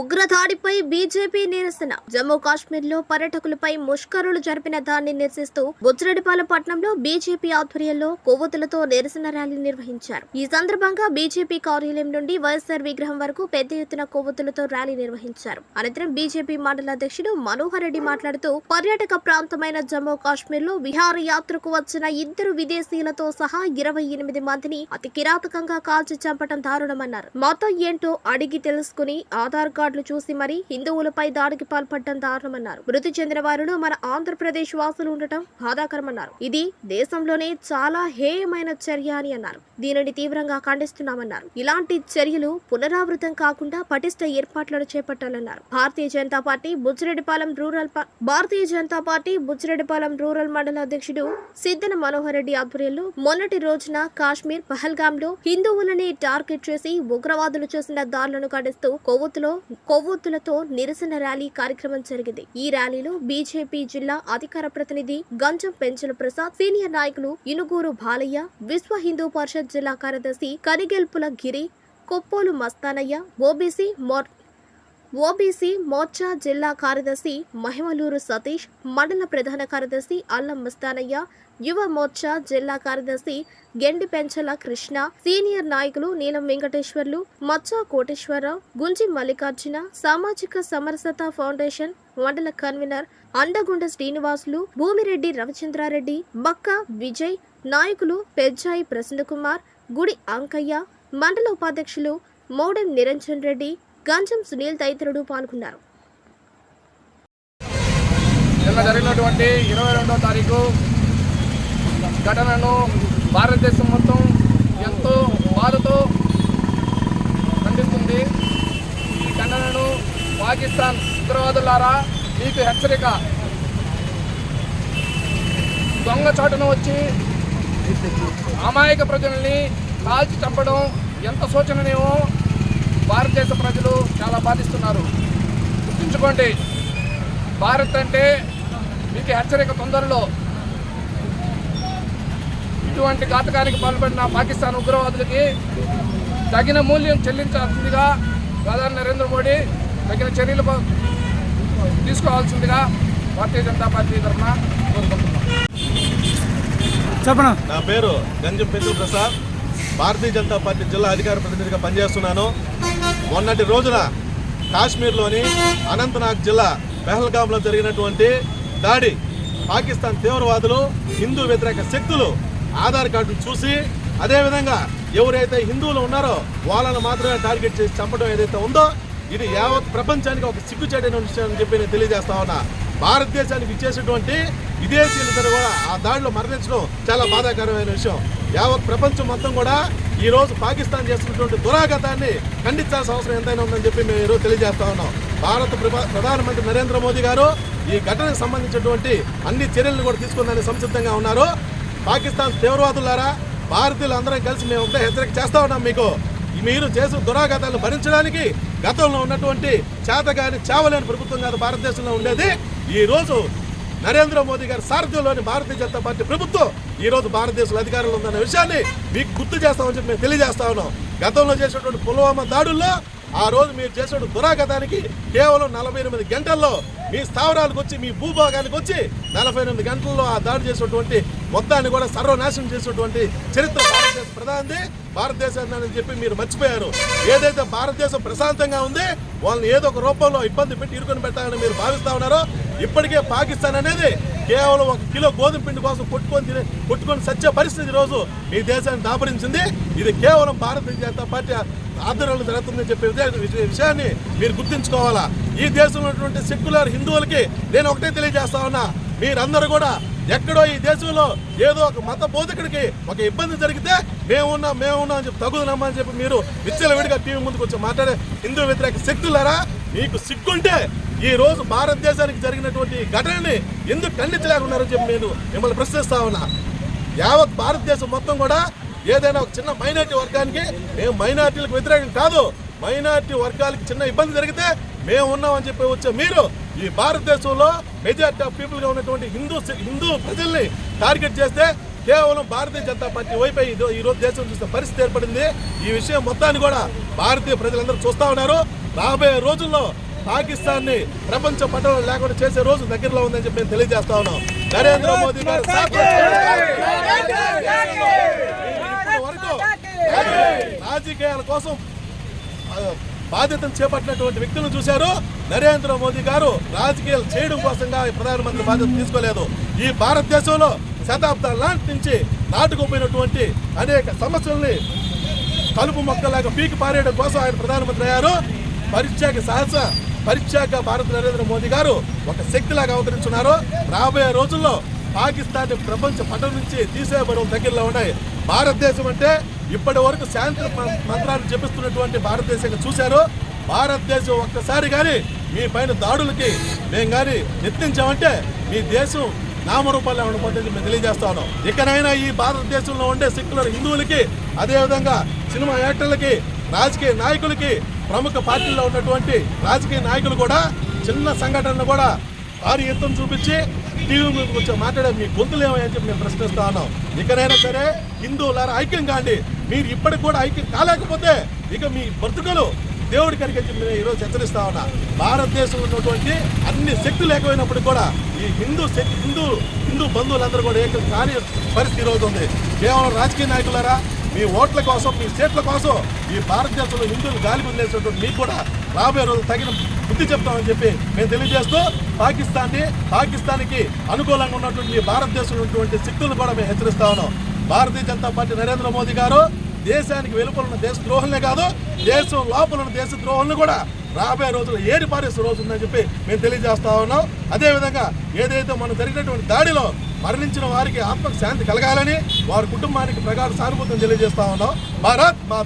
ఉగ్రదాడిపై BJP నిరసన. జమ్మూ కాశ్మీర్లో పర్యాటకులపై ముష్కరులు జరిపిన దాన్ని నిరసిస్తూ బుజ్జరెడ్డిపాల పట్టణంలో బీజేపీ ఆధ్వర్యంలో కొవ్వొత్తులతో నిరసన ర్యాలీ నిర్వహించారు. ఈ సందర్భంగా బీజేపీ కార్యాలయం నుండి వైఎస్ఆర్ విగ్రహం వరకు పెద్ద ఎత్తున కొవ్వొత్తులతో ర్యాలీ నిర్వహించారు. అనంతరం బీజేపీ మండల అధ్యక్షుడు మనోహర్ రెడ్డి మాట్లాడుతూ పర్యాటక ప్రాంతమైన జమ్మూ కాశ్మీర్లో విహార యాత్రకు వచ్చిన ఇద్దరు విదేశీయులతో సహా ఇరవై ఎనిమిది మందిని అతి కిరాతకంగా కాల్చి చంపటం దారుణమన్నారు. మొత్తం ఏంటో అడిగి తెలుసుకుని ఆధార్ కార్డులు చూసి మరీ హిందువులపై దాడికి పాల్పడటం దారుణమన్నారు. మృతి చెందిన వారిలో మన ఆంధ్రప్రదేశ్ వాసులు ఉండటం బాధాకరమన్నారు. ఇది దేశంలోనే చాలా హేయమైన చర్య అని అన్నారు. దీనిని తీవ్రంగా ఖండిస్తున్నామన్నారు. ఇలాంటి చర్యలు పునరావృతం కాకుండా పటిష్ట ఏర్పాట్లను చేపట్టాలన్నారు. Bharatiya Janata party Buchireddypalem rural Bharatiya Janata party Buchireddypalem rural మండల అధ్యక్షుడు సిద్దన మనోహర్ రెడ్డి ఆధ్వర్యంలో మొన్నటి రోజున కాశ్మీర్ పహల్గామ్లో హిందువులని టార్గెట్ చేసి ఉగ్రవాదులు చేసిన దాడులను ఖండిస్తూ కొవ్వొత్తులో కొవ్వొత్తులతో నిరసన ర్యాలీ కార్యక్రమం జరిగింది. ఈ ర్యాలీలో బీజేపీ జిల్లా అధికార ప్రతినిధి గంజం పెంచల ప్రసాద్ సీనియర్ నాయకులు ఇనుగూరు బాలయ్య విశ్వ హిందూ పరిషత్ జిల్లా కార్యదర్శి కనిగెల్పుల గిరి కొప్పోలు మస్తానయ్య ఓబీసీ మోర్ ఓబీసీ మోర్చా జిల్లా కార్యదర్శి మహిమలూరు సతీష్ మండల ప్రధాన కార్యదర్శి అల్లం మస్తానయ్య యువ మోర్చా జిల్లా కార్యదర్శి గెండి పెంచల కృష్ణ సీనియర్ నాయకులు నీలం వెంకటేశ్వర్లు మచ్చా కోటేశ్వరరావు గుంజి మల్లికార్జున సామాజిక సమరసత ఫౌండేషన్ మండల కన్వీనర్ అండగుండ శ్రీనివాసులు భూమిరెడ్డి రవిచంద్రారెడ్డి బక్క విజయ్ నాయకులు పెజ్జాయి ప్రసన్నకుమార్ గుడి అంకయ్య మండల ఉపాధ్యక్షులు మోడెం నిరంజన్ రెడ్డి గంజం సునీల్ తదితరుడు పాల్గొన్నారు. నిన్న జరిగినటువంటి ఇరవై రెండో తారీఖు ఘటనను భారతదేశం మొత్తం ఎంతో బాధతో ఖండిస్తుంది. ఈ ఘటనను పాకిస్తాన్ ఉగ్రవాదులారా మీకు హెచ్చరిక. దొంగచాటున వచ్చి అమాయక ప్రజల్ని కాల్చి చంపడం ఎంత సూచననేమో భారతదేశ ప్రజలు చాలా బాధిస్తున్నారు. గుర్తుంచుకోండి భారత్ అంటే మీకు హెచ్చరిక తొందరలో. ఇటువంటి ఘాతకానికి పాల్పడిన పాకిస్తాన్ ఉగ్రవాదులకి తగిన మూల్యం చెల్లించాల్సిందిగా ప్రధాని నరేంద్ర మోడీ తగిన చర్యలు తీసుకోవాల్సిందిగా భారతీయ జనతా పార్టీ తరఫున కోరుకుంటున్నాం. చెప్పనా? నా పేరు గంజం పెంచు ప్రసాద్ భారతీయ జనతా పార్టీ జిల్లా అధికార ప్రతినిధిగా పనిచేస్తున్నాను. మొన్నటి రోజున కాశ్మీర్లోని అనంతనాగ్ జిల్లా పెహల్గామ్లో జరిగినటువంటి దాడి. పాకిస్తాన్ తీవ్రవాదులు హిందూ వ్యతిరేక శక్తులు ఆధార్ కార్డును చూసి అదేవిధంగా ఎవరైతే హిందువులు ఉన్నారో వాళ్ళను మాత్రమే టార్గెట్ చేసి చంపడం ఏదైతే ఉందో ఇది యావత్ ప్రపంచానికి ఒక సిగ్గుచేటైన విషయం అని చెప్పి నేను తెలియజేస్తా ఉన్నా. భారతదేశానికి ఇచ్చేసినటువంటి విదేశీయులందరూ కూడా ఆ దాడిలో మరణించడం చాలా బాధాకరమైన విషయం. యావత్ ప్రపంచం మొత్తం కూడా ఈరోజు పాకిస్తాన్ చేస్తున్నటువంటి దురాగతాన్ని ఖండించాల్సిన అవసరం ఎంతైనా ఉందని చెప్పి మేము ఈరోజు తెలియజేస్తా ఉన్నాం. భారత ప్రధానమంత్రి నరేంద్ర మోదీ గారు ఈ ఘటనకు సంబంధించినటువంటి అన్ని చర్యలను కూడా తీసుకుందని సంసిద్ధంగా ఉన్నారు. పాకిస్తాన్ తీవ్రవాదులారా భారతీయులు అందరం కలిసి మేము ఒకటే హెచ్చరిక చేస్తా ఉన్నాం మీకు. మీరు చేసిన దురాఘాతాలను భరించడానికి గతంలో ఉన్నటువంటి చేతగాని చావలేని ప్రభుత్వం కాదు భారతదేశంలో ఉండేది. ఈరోజు నరేంద్ర మోదీ గారి సారథ్యంలోని భారతీయ జనతా పార్టీ ప్రభుత్వం ఈరోజు భారతదేశంలో అధికారంలో ఉందన్న విషయాన్ని మీకు గుర్తు చేస్తామని చెప్పి మేము తెలియజేస్తా ఉన్నాం. గతంలో చేసినటువంటి పుల్వామా దాడుల్లో ఆ రోజు మీరు చేసిన దురాగతానికి కేవలం నలభై ఎనిమిది గంటల్లో మీ స్థావరాలకు వచ్చి మీ భూభాగానికి వచ్చి నలభై ఎనిమిది గంటల్లో ఆ దాడి చేసినటువంటి మొత్తాన్ని కూడా సర్వనాశనం చేసినటువంటి చరిత్ర భారతదేశ ప్రధానిది. భారతదేశాన్ని అని చెప్పి మీరు మర్చిపోయారు. ఏదైతే భారతదేశం ప్రశాంతంగా ఉంది వాళ్ళని ఏదో ఒక రూపంలో ఇబ్బంది పెట్టి ఇరుకొని పెట్టాలని మీరు భావిస్తా ఉన్నారో ఇప్పటికే పాకిస్తాన్ అనేది కేవలం ఒక కిలో గోధుమ పిండి కోసం కొట్టుకొని తినే కొట్టుకొని సచ్చే పరిస్థితి ఈ రోజు దేశాన్ని దాపరించింది. ఇది కేవలం భారతీయ జనతా పార్టీ ఆధ్వర్యంలో జరుగుతుందని చెప్పే విషయాన్ని మీరు గుర్తుంచుకోవాలా. ఈ దేశంలో ఉన్నటువంటి సెక్యులర్ హిందువులకి నేను ఒకటే తెలియజేస్తా ఉన్నా. మీరందరూ కూడా ఎక్కడో ఈ దేశంలో ఏదో ఒక మత బోధకుడికి ఒక ఇబ్బంది జరిగితే మేమున్నాం మేమున్నాం అని చెప్పి తగుదనమ్మా అని చెప్పి మీరు విచ్చలవిడిగా టీవీ ముందుకు వచ్చి మాట్లాడే హిందూ వ్యతిరేక శక్తులారా? మీకు సిగ్గుంటే ఈ రోజు భారతదేశానికి జరిగినటువంటి ఘటనని ఎందుకు ఖండించలేకున్నారని చెప్పి నేను మిమ్మల్ని ప్రశ్నిస్తా ఉన్నా. యావత్ భారతదేశం మొత్తం కూడా ఏదైనా ఒక చిన్న మైనార్టీ వర్గానికి మేము మైనార్టీలకు వ్యతిరేకం కాదు. మైనార్టీ వర్గాలకి చిన్న ఇబ్బంది జరిగితే మేము ఉన్నామని చెప్పి వచ్చే మీరు ఈ భారతదేశంలో మెజార్టీ ఆఫ్ పీపుల్గా ఉన్నటువంటి హిందూ హిందూ ప్రజల్ని టార్గెట్ చేస్తే కేవలం భారతీయ జనతా పార్టీ వైపు ఈ- ఈ రోజు దేశం చూసిన పరిస్థితి ఏర్పడింది. ఈ విషయం మొత్తాన్ని కూడా భారతీయ ప్రజలందరూ చూస్తా ఉన్నారు. రాబోయే రోజుల్లో పాకిస్తాన్ని ప్రపంచ పట్టణం లేకుండా చేసే రోజు దగ్గరలో ఉందని చెప్పి మేము తెలియజేస్తా ఉన్నాం. నరేంద్ర మోదీ గారు వరకు రాజకీయాల కోసం బాధ్యతను చేపట్టినటువంటి వ్యక్తులను చూశారు. నరేంద్ర మోదీ గారు రాజకీయాలు చేయడం కోసంగా ప్రధానమంత్రి బాధ్యత తీసుకోలేదు. ఈ భారతదేశంలో శతాబ్దాల నాటి నుంచి నాటుకుపోయినటువంటి అనేక సమస్యల్ని కలుపు మొక్కలాగా పీకి పారేయడం కోసం ఆయన ప్రధానమంత్రి అయ్యారు. పరిత్యాగ సాహస పరిత్యాగ భారత నరేంద్ర మోదీ గారు ఒక శక్తిలాగా అవతరించున్నారు. రాబోయే రోజుల్లో పాకిస్తాన్ ప్రపంచ పటం నుంచి తీసేయబడడం దగ్గరలో ఉన్నాయి. భారతదేశం అంటే ఇప్పటి వరకు శాంతి మ- మంత్రాలు జపిస్తున్నటువంటి భారతదేశంగా చూశారు. భారతదేశం ఒక్కసారి కానీ మీ పైన దాడులకి మేము కానీ యత్నించామంటే మీ దేశం నామరూపాల్లో ఉండబోతుంది మేము తెలియజేస్తాను. ఇకనైనా ఈ భారతదేశంలో ఉండే సెక్యులర్ హిందువులకి అదేవిధంగా సినిమా యాక్టర్లకి రాజకీయ నాయకులకి ప్రముఖ పార్టీల్లో ఉన్నటువంటి రాజకీయ నాయకులు కూడా చిన్న సంఘటనలు కూడా వారి ఎత్తున చూపించి టీవీ మీద వచ్చి మాట్లాడే మీ గొంతులు ఏమని చెప్పి మేము ప్రశ్నిస్తా ఉన్నాం. ఇకనైనా సరే హిందువులారా ఐక్యం కాండి మీరు ఇప్పటికి కూడా ఐక్యం కాలేకపోతే ఇక మీ బ్రతుకలు దేవుడి కనుక చెప్పి నేను ఈరోజు హెచ్చరిస్తా ఉన్నా. భారతదేశంలో ఉన్నటువంటి అన్ని శక్తులు లేకపోయినప్పుడు కూడా ఈ హిందూ శక్తి హిందూ హిందూ బంధువులందరూ కూడా ఏకం కాని పరిస్థితి ఈరోజు ఉంది. కేవలం రాజకీయ నాయకులారా మీ ఓట్ల కోసం మీ సీట్ల కోసం ఈ భారతదేశంలో హిందువులు గాలి పొందేసినటువంటి మీకు కూడా రాబోయే రోజు తగిన బుద్ధి చెప్తామని చెప్పి మేము తెలియజేస్తూ పాకిస్తాన్ని పాకిస్తాన్కి అనుకూలంగా ఉన్నటువంటి భారతదేశంలో ఉన్నటువంటి శక్తులు కూడా మేము హెచ్చరిస్తా ఉన్నాం. భారతీయ జనతా పార్టీ నరేంద్ర మోదీ గారు దేశానికి వెలుపల ఉన్న దేశ ద్రోహులనే కాదు దేశం లోపల ఉన్న దేశ ద్రోహులను కూడా రాబోయే రోజుల్లో ఏడు పారేసే రోజు ఉందని చెప్పి మేము తెలియజేస్తా ఉన్నాం. అదేవిధంగా ఏదైతే మనం జరిగినటువంటి దాడిలో మరణించిన వారికి ఆత్మకు శాంతి కలగాలని వారి కుటుంబానికి ప్రగాఢ సానుభూతిని తెలియజేస్తా ఉన్నాం. భారత్ మా